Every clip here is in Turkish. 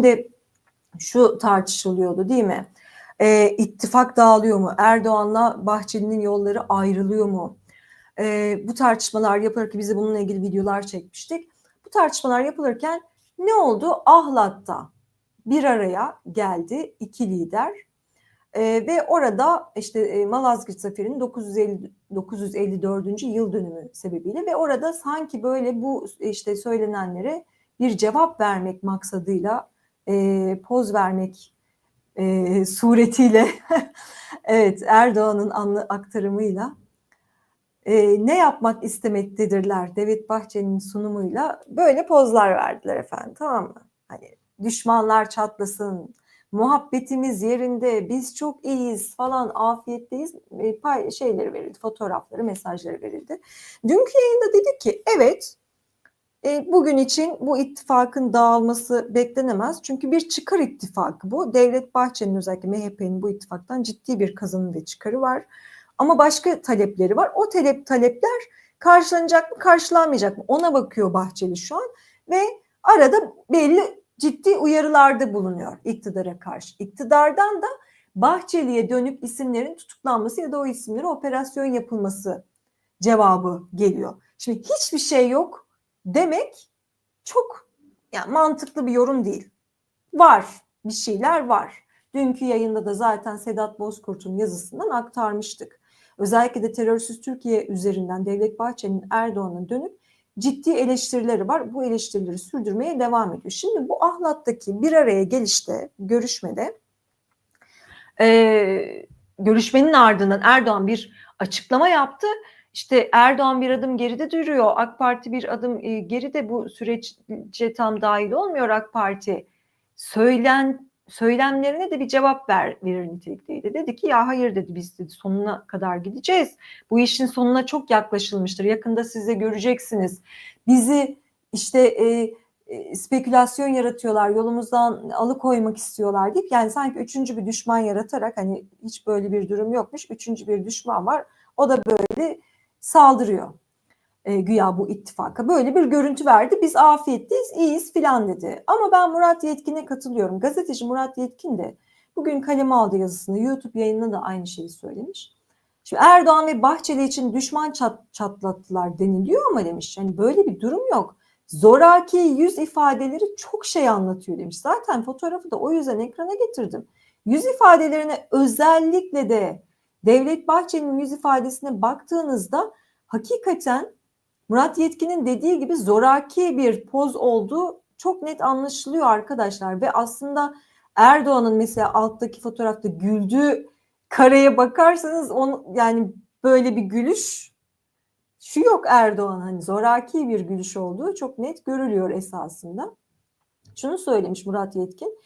Şimdi şu tartışılıyordu değil mi? E, ittifak dağılıyor mu? Erdoğan'la Bahçeli'nin yolları ayrılıyor mu? E, bu tartışmalar yapılırken bize bununla ilgili videolar çekmiştik. Bu tartışmalar yapılırken ne oldu? Ahlat'ta bir araya geldi iki lider e, ve orada işte e, Malazgirt Zaferi'nin 950 954. yıl dönümü sebebiyle ve orada sanki böyle bu işte söylenenlere bir cevap vermek maksadıyla e, poz vermek e, suretiyle evet Erdoğan'ın aktarımıyla e, ne yapmak istemektedirler Devlet Bahçeli'nin sunumuyla böyle pozlar verdiler efendim tamam mı? Hani düşmanlar çatlasın, muhabbetimiz yerinde, biz çok iyiyiz falan, afiyetteyiz e, pay, şeyleri verildi, fotoğrafları, mesajları verildi. Dünkü yayında dedik ki evet e, bugün için bu ittifakın dağılması beklenemez. Çünkü bir çıkar ittifakı bu. Devlet Bahçeli'nin özellikle MHP'nin bu ittifaktan ciddi bir kazanım ve çıkarı var. Ama başka talepleri var. O talep talepler karşılanacak mı, karşılanmayacak mı? Ona bakıyor Bahçeli şu an ve arada belli ciddi uyarılarda bulunuyor iktidara karşı. İktidardan da Bahçeli'ye dönük isimlerin tutuklanması ya da o isimlere operasyon yapılması cevabı geliyor. Şimdi hiçbir şey yok demek çok yani mantıklı bir yorum değil. Var bir şeyler var. Dünkü yayında da zaten Sedat Bozkurt'un yazısından aktarmıştık. Özellikle de terörsüz Türkiye üzerinden Devlet Bahçeli'nin Erdoğan'ın dönüp ciddi eleştirileri var. Bu eleştirileri sürdürmeye devam ediyor. Şimdi bu Ahlat'taki bir araya gelişte, görüşmede e, görüşmenin ardından Erdoğan bir açıklama yaptı. İşte Erdoğan bir adım geride duruyor. AK Parti bir adım e, geride bu sürece tam dahil olmuyor AK Parti. Söylen söylemlerine de bir cevap ver, verir nitelikteydi. Dedi ki ya hayır dedi biz dedi sonuna kadar gideceğiz. Bu işin sonuna çok yaklaşılmıştır. Yakında size göreceksiniz. Bizi işte e, e, spekülasyon yaratıyorlar, yolumuzdan alıkoymak istiyorlar deyip yani sanki üçüncü bir düşman yaratarak hani hiç böyle bir durum yokmuş. Üçüncü bir düşman var. O da böyle saldırıyor e, güya bu ittifaka. Böyle bir görüntü verdi. Biz afiyetteyiz, iyiyiz filan dedi. Ama ben Murat Yetkin'e katılıyorum. Gazeteci Murat Yetkin de bugün kaleme aldı yazısını. YouTube yayınında da aynı şeyi söylemiş. Şimdi Erdoğan ve Bahçeli için düşman çat, çatlattılar deniliyor ama demiş. Yani böyle bir durum yok. Zoraki yüz ifadeleri çok şey anlatıyor demiş. Zaten fotoğrafı da o yüzden ekrana getirdim. Yüz ifadelerine özellikle de Devlet Bahçeli'nin yüz ifadesine baktığınızda hakikaten Murat Yetkin'in dediği gibi zoraki bir poz olduğu çok net anlaşılıyor arkadaşlar ve aslında Erdoğan'ın mesela alttaki fotoğrafta güldüğü kareye bakarsanız on, yani böyle bir gülüş şu yok Erdoğan hani zoraki bir gülüş olduğu çok net görülüyor esasında. Şunu söylemiş Murat Yetkin.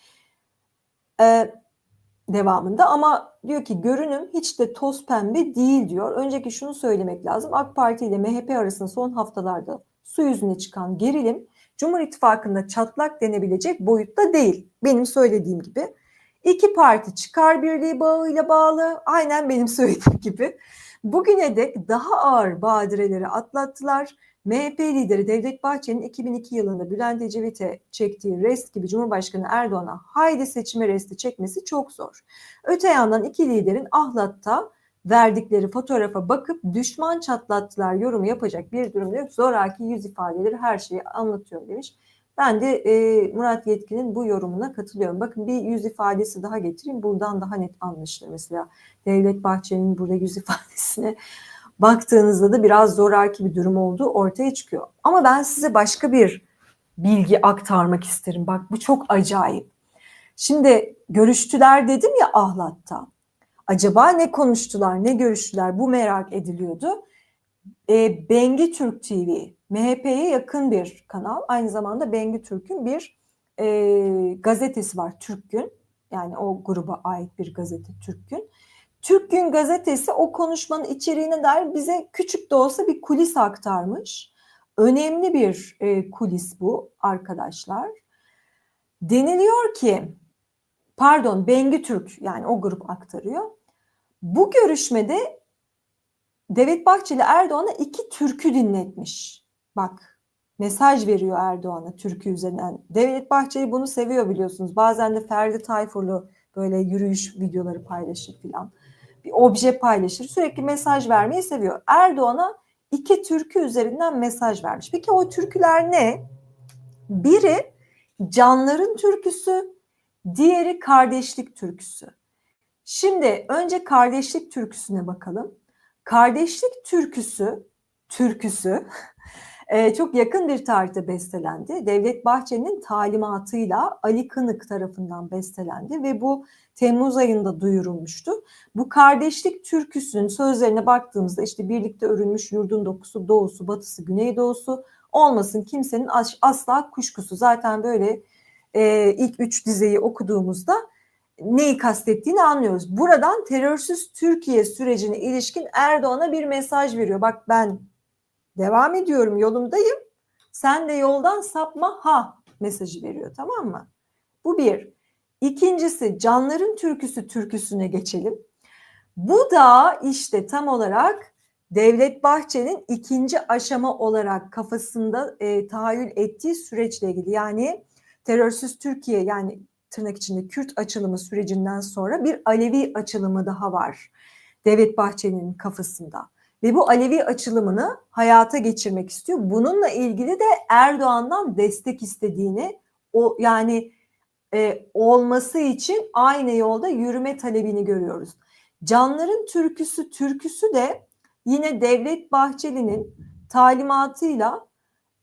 Ee, devamında ama diyor ki görünüm hiç de toz pembe değil diyor. Önceki şunu söylemek lazım. AK Parti ile MHP arasında son haftalarda su yüzüne çıkan gerilim Cumhur İttifakı'nda çatlak denebilecek boyutta değil. Benim söylediğim gibi. İki parti çıkar birliği bağıyla bağlı. Aynen benim söylediğim gibi. Bugüne dek daha ağır badireleri atlattılar MHP lideri Devlet Bahçeli'nin 2002 yılında Bülent Ecevit'e çektiği rest gibi Cumhurbaşkanı Erdoğan'a haydi seçime resti çekmesi çok zor. Öte yandan iki liderin ahlatta verdikleri fotoğrafa bakıp düşman çatlattılar yorumu yapacak bir durum yok. Zoraki yüz ifadeleri her şeyi anlatıyor demiş. Ben de e, Murat Yetkin'in bu yorumuna katılıyorum. Bakın bir yüz ifadesi daha getireyim. Buradan daha net anlaşılır. Mesela Devlet Bahçeli'nin burada yüz ifadesine baktığınızda da biraz zoraki bir durum olduğu ortaya çıkıyor. Ama ben size başka bir bilgi aktarmak isterim. Bak bu çok acayip. Şimdi görüştüler dedim ya Ahlat'ta. Acaba ne konuştular, ne görüştüler bu merak ediliyordu. E, Bengi Türk TV, MHP'ye yakın bir kanal. Aynı zamanda Bengi Türk'ün bir e, gazetesi var Türk Gün. Yani o gruba ait bir gazete Türk Gün. Türk Gün Gazetesi o konuşmanın içeriğine dair bize küçük de olsa bir kulis aktarmış. Önemli bir e, kulis bu arkadaşlar. Deniliyor ki, pardon Bengi Türk yani o grup aktarıyor. Bu görüşmede Devlet Bahçeli Erdoğan'a iki türkü dinletmiş. Bak mesaj veriyor Erdoğan'a Türkiye üzerinden. Devlet Bahçeli bunu seviyor biliyorsunuz. Bazen de Ferdi Tayfurlu böyle yürüyüş videoları paylaşır filan. Bir obje paylaşır. Sürekli mesaj vermeyi seviyor. Erdoğan'a iki türkü üzerinden mesaj vermiş. Peki o türküler ne? Biri canların türküsü, diğeri kardeşlik türküsü. Şimdi önce kardeşlik türküsüne bakalım. Kardeşlik türküsü, türküsü e, çok yakın bir tarihte bestelendi. Devlet Bahçeli'nin talimatıyla Ali Kınık tarafından bestelendi ve bu Temmuz ayında duyurulmuştu. Bu kardeşlik türküsünün sözlerine baktığımızda işte birlikte örülmüş yurdun dokusu, doğusu, batısı, güneydoğusu olmasın kimsenin asla kuşkusu. Zaten böyle e, ilk üç dizeyi okuduğumuzda neyi kastettiğini anlıyoruz. Buradan terörsüz Türkiye sürecine ilişkin Erdoğan'a bir mesaj veriyor. Bak ben devam ediyorum yolumdayım. Sen de yoldan sapma ha mesajı veriyor tamam mı? Bu bir. İkincisi canların türküsü türküsüne geçelim. Bu da işte tam olarak Devlet Bahçeli'nin ikinci aşama olarak kafasında e, tahayyül ettiği süreçle ilgili. Yani terörsüz Türkiye yani tırnak içinde Kürt açılımı sürecinden sonra bir Alevi açılımı daha var. Devlet Bahçeli'nin kafasında. Ve bu Alevi açılımını hayata geçirmek istiyor. Bununla ilgili de Erdoğan'dan destek istediğini, o yani e, olması için aynı yolda yürüme talebini görüyoruz. Canların türküsü türküsü de yine Devlet Bahçeli'nin talimatıyla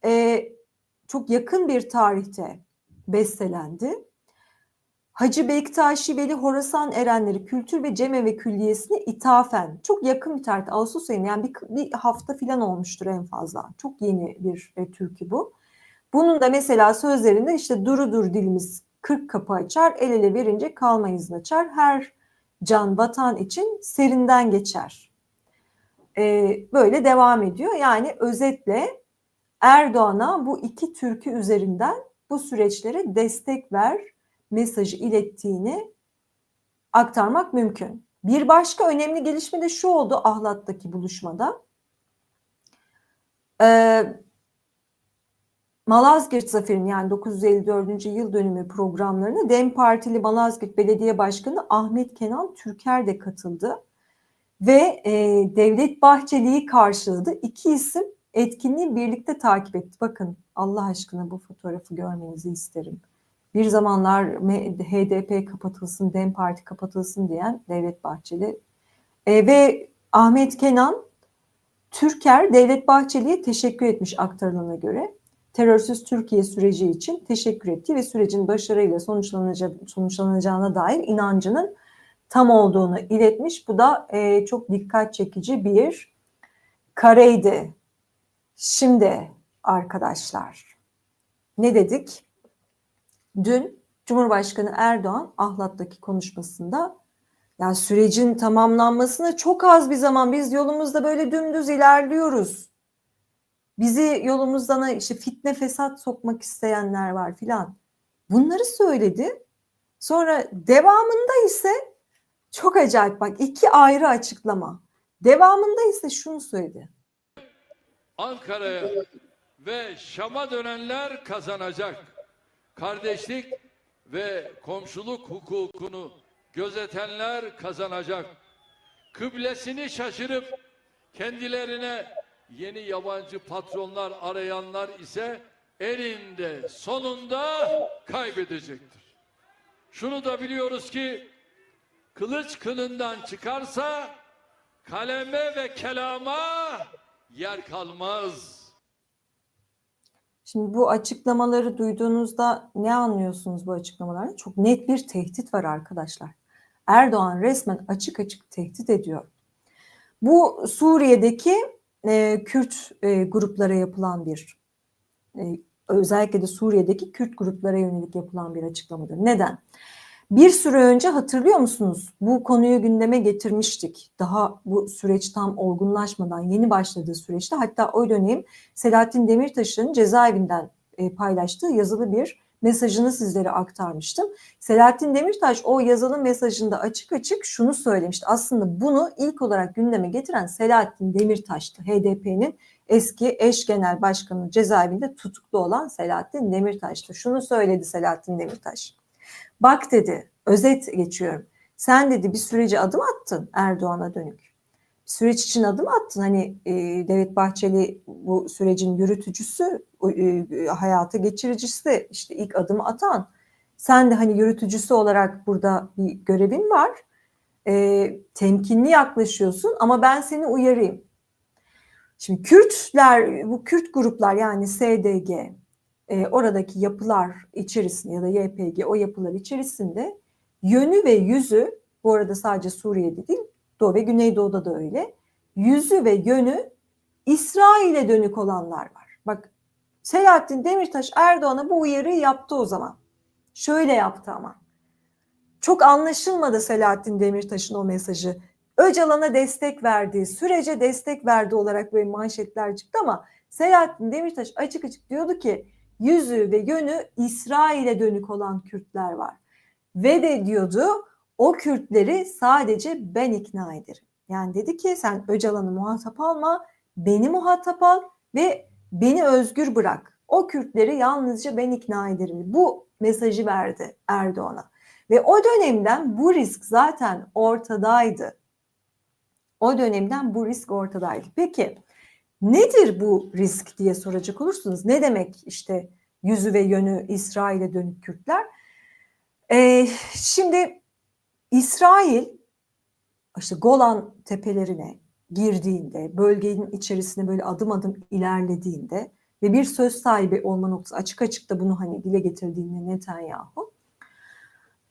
e, çok yakın bir tarihte bestelendi. Hacı Bektaşi Veli Horasan Erenleri Kültür ve Cemevi Külliyesi'ne ithafen çok yakın bir tarih Ağustos ayında yani bir, bir hafta falan olmuştur en fazla. Çok yeni bir e, türkü bu. Bunun da mesela sözlerinde işte duru dur dilimiz 40 kapı açar el ele verince kalmayız açar her can vatan için serinden geçer. Ee, böyle devam ediyor. Yani özetle Erdoğan'a bu iki türkü üzerinden bu süreçlere destek ver mesajı ilettiğini aktarmak mümkün. Bir başka önemli gelişme de şu oldu Ahlat'taki buluşmada. Ee, Malazgirt Zaferi'nin yani 954. yıl dönümü programlarına DEM Partili Malazgirt Belediye Başkanı Ahmet Kenan Türker de katıldı. Ve e, Devlet Bahçeli'yi karşıladı. İki isim etkinliği birlikte takip etti. Bakın Allah aşkına bu fotoğrafı görmenizi isterim bir zamanlar HDP kapatılsın, DEM Parti kapatılsın diyen Devlet Bahçeli e, ve Ahmet Kenan Türker Devlet Bahçeli'ye teşekkür etmiş aktarılana göre. Terörsüz Türkiye süreci için teşekkür etti ve sürecin başarıyla sonuçlanacağı, sonuçlanacağına dair inancının tam olduğunu iletmiş. Bu da e, çok dikkat çekici bir kareydi. Şimdi arkadaşlar ne dedik? Dün Cumhurbaşkanı Erdoğan Ahlat'taki konuşmasında yani sürecin tamamlanmasına çok az bir zaman biz yolumuzda böyle dümdüz ilerliyoruz. Bizi yolumuzdan işte fitne fesat sokmak isteyenler var filan. Bunları söyledi. Sonra devamında ise çok acayip bak iki ayrı açıklama. Devamında ise şunu söyledi. Ankara'ya ve Şam'a dönenler kazanacak kardeşlik ve komşuluk hukukunu gözetenler kazanacak. Kıblesini şaşırıp kendilerine yeni yabancı patronlar arayanlar ise elinde sonunda kaybedecektir. Şunu da biliyoruz ki kılıç kılından çıkarsa kaleme ve kelama yer kalmaz. Şimdi bu açıklamaları duyduğunuzda ne anlıyorsunuz bu açıklamalardan? Çok net bir tehdit var arkadaşlar. Erdoğan resmen açık açık tehdit ediyor. Bu Suriye'deki e, Kürt e, gruplara yapılan bir e, özellikle de Suriye'deki Kürt gruplara yönelik yapılan bir açıklamadır. Neden? Bir süre önce hatırlıyor musunuz? Bu konuyu gündeme getirmiştik. Daha bu süreç tam olgunlaşmadan yeni başladığı süreçte hatta o dönem Selahattin Demirtaş'ın cezaevinden paylaştığı yazılı bir mesajını sizlere aktarmıştım. Selahattin Demirtaş o yazılı mesajında açık açık şunu söylemişti. Aslında bunu ilk olarak gündeme getiren Selahattin Demirtaş'tı. HDP'nin eski eş genel başkanı cezaevinde tutuklu olan Selahattin Demirtaş'tı. Şunu söyledi Selahattin Demirtaş. Bak dedi, özet geçiyorum. Sen dedi bir sürece adım attın Erdoğan'a dönük. Süreç için adım attın. Hani e, Devlet Bahçeli bu sürecin yürütücüsü, e, hayata geçiricisi, işte ilk adımı atan. Sen de hani yürütücüsü olarak burada bir görevin var. E, temkinli yaklaşıyorsun ama ben seni uyarayım. Şimdi Kürtler, bu Kürt gruplar yani SDG, e, oradaki yapılar içerisinde ya da YPG o yapılar içerisinde yönü ve yüzü, bu arada sadece Suriye'de değil, Doğu ve Güneydoğu'da da öyle, yüzü ve yönü İsrail'e dönük olanlar var. Bak Selahattin Demirtaş Erdoğan'a bu uyarıyı yaptı o zaman. Şöyle yaptı ama. Çok anlaşılmadı Selahattin Demirtaş'ın o mesajı. Öcalan'a destek verdiği, sürece destek verdi olarak böyle manşetler çıktı ama Selahattin Demirtaş açık açık diyordu ki yüzü ve yönü İsrail'e dönük olan Kürtler var. Ve de diyordu o Kürtleri sadece ben ikna ederim. Yani dedi ki sen Öcalan'ı muhatap alma, beni muhatap al ve beni özgür bırak. O Kürtleri yalnızca ben ikna ederim. Bu mesajı verdi Erdoğan'a. Ve o dönemden bu risk zaten ortadaydı. O dönemden bu risk ortadaydı. Peki nedir bu risk diye soracak olursunuz. Ne demek işte yüzü ve yönü İsrail'e dönük Kürtler? Ee, şimdi İsrail işte Golan tepelerine girdiğinde, bölgenin içerisine böyle adım adım ilerlediğinde ve bir söz sahibi olma noktası açık açık da bunu hani dile getirdiğinde Netanyahu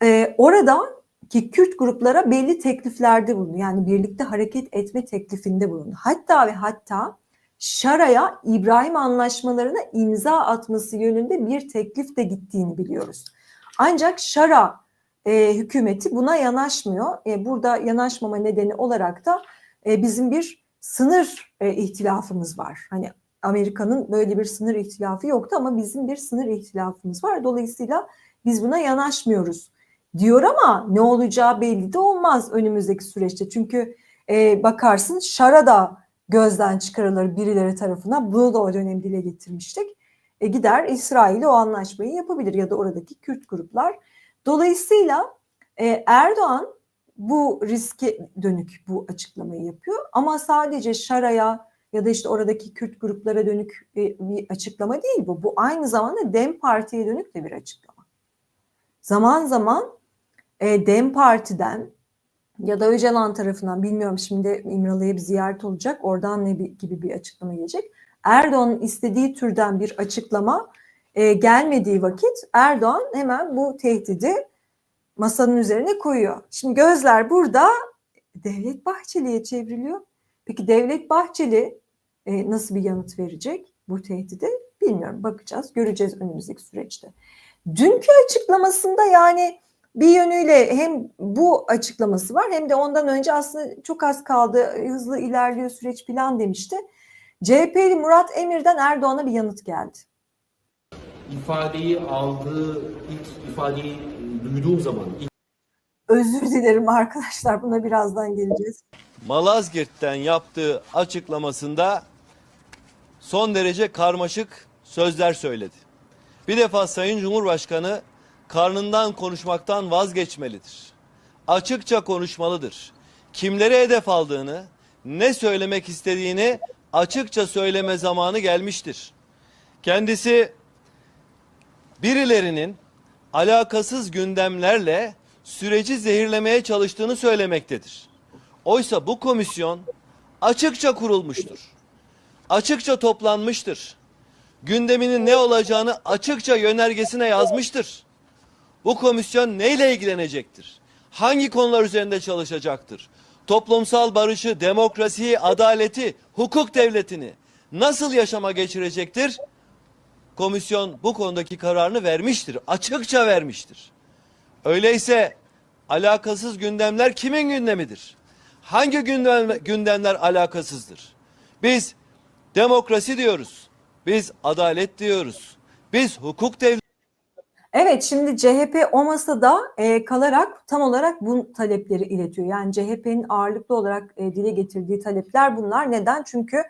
e, orada ki Kürt gruplara belli tekliflerde bulundu. Yani birlikte hareket etme teklifinde bulundu. Hatta ve hatta Şara'ya İbrahim anlaşmalarına imza atması yönünde bir teklif de gittiğini biliyoruz. Ancak Şara e, hükümeti buna yanaşmıyor. E, burada yanaşmama nedeni olarak da e, bizim bir sınır e, ihtilafımız var. Hani Amerika'nın böyle bir sınır ihtilafı yoktu ama bizim bir sınır ihtilafımız var. Dolayısıyla biz buna yanaşmıyoruz diyor ama ne olacağı belli de olmaz önümüzdeki süreçte. Çünkü e, bakarsın Şara da gözden çıkarılır birileri tarafından. Bunu da o dönem dile getirmiştik. E, gider İsrail o anlaşmayı yapabilir ya da oradaki Kürt gruplar. Dolayısıyla e, Erdoğan bu riske dönük bu açıklamayı yapıyor. Ama sadece Şara'ya ya da işte oradaki Kürt gruplara dönük bir, bir açıklama değil bu. Bu aynı zamanda DEM Parti'ye dönük de bir açıklama. Zaman zaman e, DEM Parti'den ya da Öcalan tarafından bilmiyorum şimdi İmralı'ya bir ziyaret olacak. Oradan ne gibi bir açıklama gelecek. Erdoğan'ın istediği türden bir açıklama e, gelmediği vakit Erdoğan hemen bu tehdidi masanın üzerine koyuyor. Şimdi gözler burada Devlet Bahçeli'ye çevriliyor. Peki Devlet Bahçeli e, nasıl bir yanıt verecek bu tehdide bilmiyorum. Bakacağız, göreceğiz önümüzdeki süreçte. Dünkü açıklamasında yani bir yönüyle hem bu açıklaması var hem de ondan önce aslında çok az kaldı, hızlı ilerliyor süreç plan demişti. CHP'li Murat Emir'den Erdoğan'a bir yanıt geldi. İfadeyi aldığı ilk ifadeyi duyduğum zaman ilk Özür dilerim arkadaşlar buna birazdan geleceğiz. Malazgirt'ten yaptığı açıklamasında son derece karmaşık sözler söyledi. Bir defa Sayın Cumhurbaşkanı karnından konuşmaktan vazgeçmelidir. Açıkça konuşmalıdır. Kimlere hedef aldığını, ne söylemek istediğini açıkça söyleme zamanı gelmiştir. Kendisi birilerinin alakasız gündemlerle süreci zehirlemeye çalıştığını söylemektedir. Oysa bu komisyon açıkça kurulmuştur. Açıkça toplanmıştır. Gündeminin ne olacağını açıkça yönergesine yazmıştır. Bu komisyon neyle ilgilenecektir? Hangi konular üzerinde çalışacaktır? Toplumsal barışı, demokrasiyi, adaleti, hukuk devletini nasıl yaşama geçirecektir? Komisyon bu konudaki kararını vermiştir. Açıkça vermiştir. Öyleyse alakasız gündemler kimin gündemidir? Hangi gündem, gündemler alakasızdır? Biz demokrasi diyoruz. Biz adalet diyoruz. Biz hukuk devleti Evet şimdi CHP o masada e, kalarak tam olarak bu talepleri iletiyor. Yani CHP'nin ağırlıklı olarak e, dile getirdiği talepler bunlar. Neden? Çünkü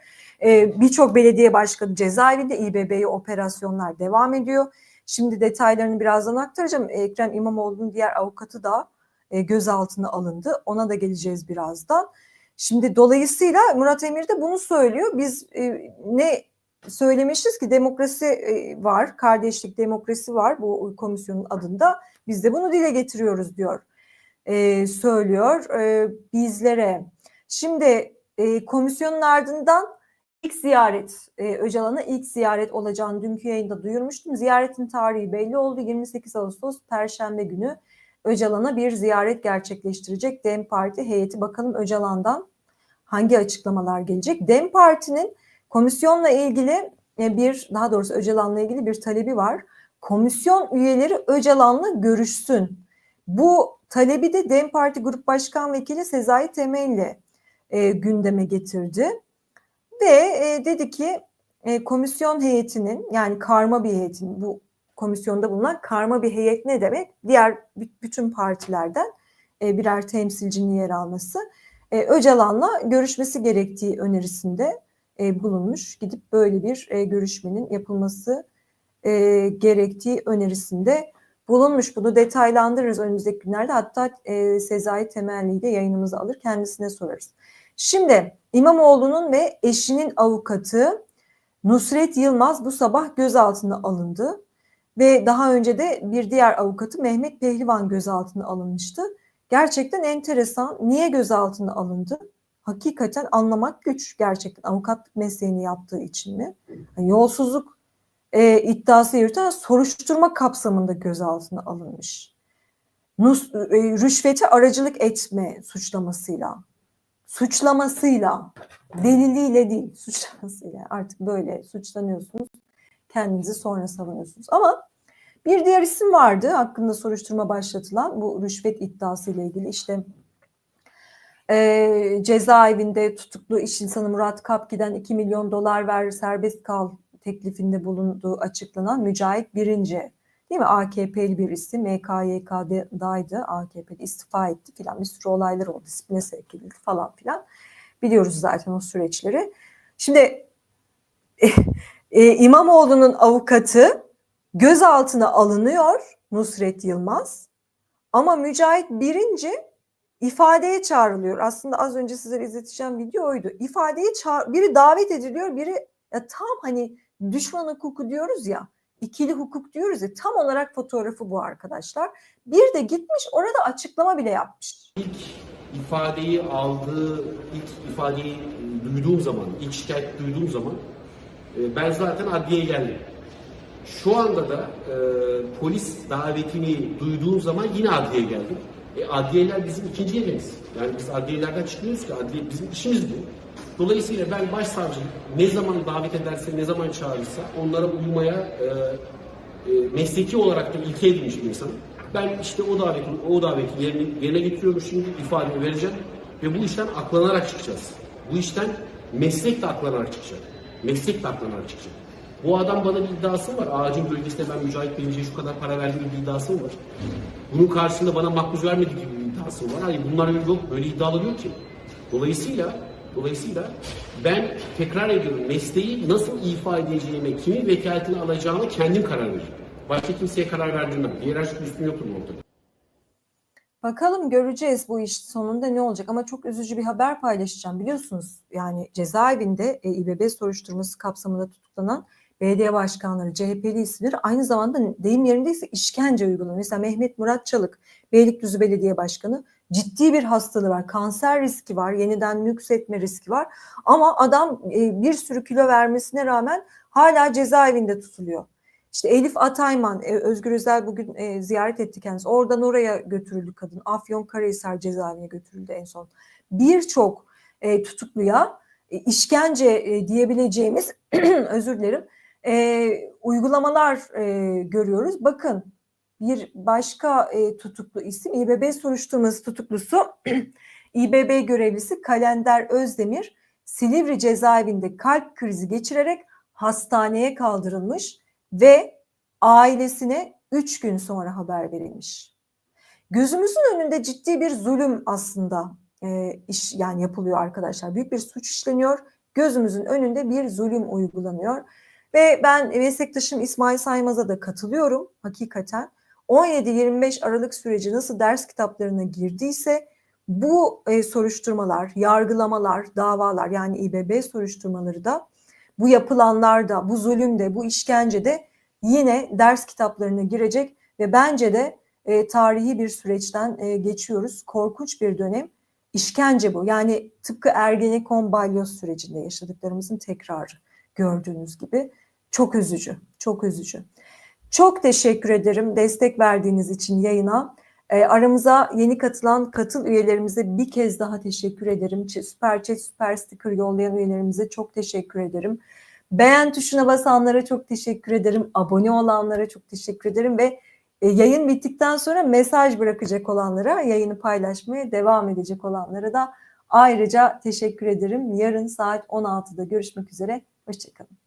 e, birçok belediye başkanı cezaevinde İBB'ye operasyonlar devam ediyor. Şimdi detaylarını birazdan aktaracağım. Ekrem İmamoğlu'nun diğer avukatı da e, gözaltına alındı. Ona da geleceğiz birazdan. Şimdi dolayısıyla Murat Emir de bunu söylüyor. Biz e, ne söylemişiz ki demokrasi e, var, kardeşlik demokrasi var bu komisyonun adında. Biz de bunu dile getiriyoruz diyor. E, söylüyor e, bizlere. Şimdi e, komisyonun ardından ilk ziyaret, Öcalan'a ilk ziyaret olacağını dünkü yayında duyurmuştum. Ziyaretin tarihi belli oldu. 28 Ağustos Perşembe günü Öcalan'a bir ziyaret gerçekleştirecek DEM Parti heyeti. Bakalım Öcalan'dan hangi açıklamalar gelecek? DEM Parti'nin komisyonla ilgili e, bir, daha doğrusu Öcalan'la ilgili bir talebi var. Komisyon üyeleri Öcalan'la görüşsün. Bu talebi de DEM Parti Grup Başkan Vekili Sezai Temelli e, gündeme getirdi. Ve e, dedi ki e, komisyon heyetinin yani karma bir heyetin bu komisyonda bulunan karma bir heyet ne demek? Diğer bütün partilerden e, birer temsilcinin yer alması. E, Öcalan'la görüşmesi gerektiği önerisinde e, bulunmuş. Gidip böyle bir e, görüşmenin yapılması e, gerektiği önerisinde bulunmuş. Bunu detaylandırırız önümüzdeki günlerde. Hatta e, Sezai Temelli'yi de yayınımıza alır kendisine sorarız. Şimdi İmamoğlu'nun ve eşinin avukatı Nusret Yılmaz bu sabah gözaltına alındı. Ve daha önce de bir diğer avukatı Mehmet Pehlivan gözaltına alınmıştı. Gerçekten enteresan. Niye gözaltına alındı? Hakikaten anlamak güç gerçekten. Avukatlık mesleğini yaptığı için mi? Yani yolsuzluk e, iddiası yürüten soruşturma kapsamında gözaltına alınmış. Nus, e, rüşvete aracılık etme suçlamasıyla suçlamasıyla, deliliyle değil, suçlamasıyla artık böyle suçlanıyorsunuz. Kendinizi sonra savunuyorsunuz. Ama bir diğer isim vardı hakkında soruşturma başlatılan bu rüşvet iddiası ile ilgili işte e, cezaevinde tutuklu iş insanı Murat Kapki'den 2 milyon dolar ver serbest kal teklifinde bulunduğu açıklanan Mücahit Birinci Değil mi? AKP'li bir isim MKYK'daydı. AKP'de istifa etti filan. Bir sürü olaylar oldu. Disipline sevk edildi falan filan. Biliyoruz zaten o süreçleri. Şimdi e, İmamoğlu'nun avukatı gözaltına alınıyor Nusret Yılmaz. Ama Mücahit Birinci ifadeye çağrılıyor. Aslında az önce size izleteceğim video oydu. İfadeye çağır, biri davet ediliyor, biri ya tam hani düşman hukuku diyoruz ya ikili hukuk diyoruz ya tam olarak fotoğrafı bu arkadaşlar. Bir de gitmiş orada açıklama bile yapmış. İlk ifadeyi aldığı, ilk ifadeyi duyduğum zaman, ilk şikayet duyduğum zaman e, ben zaten adliyeye geldim. Şu anda da e, polis davetini duyduğum zaman yine adliyeye geldim. E, adliyeler bizim ikinci evimiz. Yani biz adliyelerden çıkmıyoruz ki. Adliye bizim işimiz bu. Dolayısıyla ben başsavcı ne zaman davet ederse, ne zaman çağırırsa onlara uymaya e, e, mesleki olarak da ilke edilmiş bir insanım. Ben işte o davetin, o daveti yerine, yerine getiriyorum şimdi, ifademi vereceğim ve bu işten aklanarak çıkacağız. Bu işten meslek de aklanarak çıkacak. Meslek de aklanarak çıkacak. Bu adam bana bir iddiası var. Ağacın gölgesinde ben Mücahit Bey'ince şu kadar para verdiğim bir iddiası var. Bunun karşısında bana makbuz vermedi gibi bir iddiası var. Hayır bunlar öyle yok. Böyle iddiaları yok ki. Dolayısıyla Dolayısıyla ben tekrar ediyorum mesleği nasıl ifa edeceğime, kimin vekaletini alacağıma kendim karar veririm. Başka kimseye karar verdirmem. Hiyerarşik üstüm yoktur bu. Bakalım göreceğiz bu iş sonunda ne olacak ama çok üzücü bir haber paylaşacağım biliyorsunuz. Yani cezaevinde e, İBB soruşturması kapsamında tutuklanan belediye başkanları, CHP'li isimleri aynı zamanda deyim yerindeyse işkence uygulanıyor. Mesela Mehmet Murat Çalık, Beylikdüzü Belediye Başkanı ciddi bir hastalığı var. Kanser riski var, yeniden nüksetme riski var. Ama adam e, bir sürü kilo vermesine rağmen hala cezaevinde tutuluyor. İşte Elif Atayman, e, Özgür Özel bugün e, ziyaret etti kendisi. Oradan oraya götürüldü kadın. Afyon Karahisar cezaevine götürüldü en son. Birçok e, tutukluya e, işkence e, diyebileceğimiz, özür dilerim, e, uygulamalar e, görüyoruz. Bakın bir başka e, tutuklu isim İBB soruşturması tutuklusu İBB görevlisi Kalender Özdemir Silivri cezaevinde kalp krizi geçirerek hastaneye kaldırılmış ve ailesine 3 gün sonra haber verilmiş. Gözümüzün önünde ciddi bir zulüm aslında e, iş yani yapılıyor arkadaşlar. Büyük bir suç işleniyor. Gözümüzün önünde bir zulüm uygulanıyor. Ve ben meslektaşım İsmail Saymaz'a da katılıyorum hakikaten. 17-25 Aralık süreci nasıl ders kitaplarına girdiyse bu e, soruşturmalar, yargılamalar, davalar yani İBB soruşturmaları da bu yapılanlar da, bu zulüm de, bu işkence de yine ders kitaplarına girecek ve bence de e, tarihi bir süreçten e, geçiyoruz. Korkunç bir dönem. İşkence bu. Yani tıpkı Ergenekon balyoz sürecinde yaşadıklarımızın tekrarı gördüğünüz gibi. Çok üzücü, çok üzücü. Çok teşekkür ederim destek verdiğiniz için yayına. E, aramıza yeni katılan katıl üyelerimize bir kez daha teşekkür ederim. Süper chat, süper sticker yollayan üyelerimize çok teşekkür ederim. Beğen tuşuna basanlara çok teşekkür ederim. Abone olanlara çok teşekkür ederim ve e, yayın bittikten sonra mesaj bırakacak olanlara, yayını paylaşmaya devam edecek olanlara da ayrıca teşekkür ederim. Yarın saat 16'da görüşmek üzere. Hoşçakalın.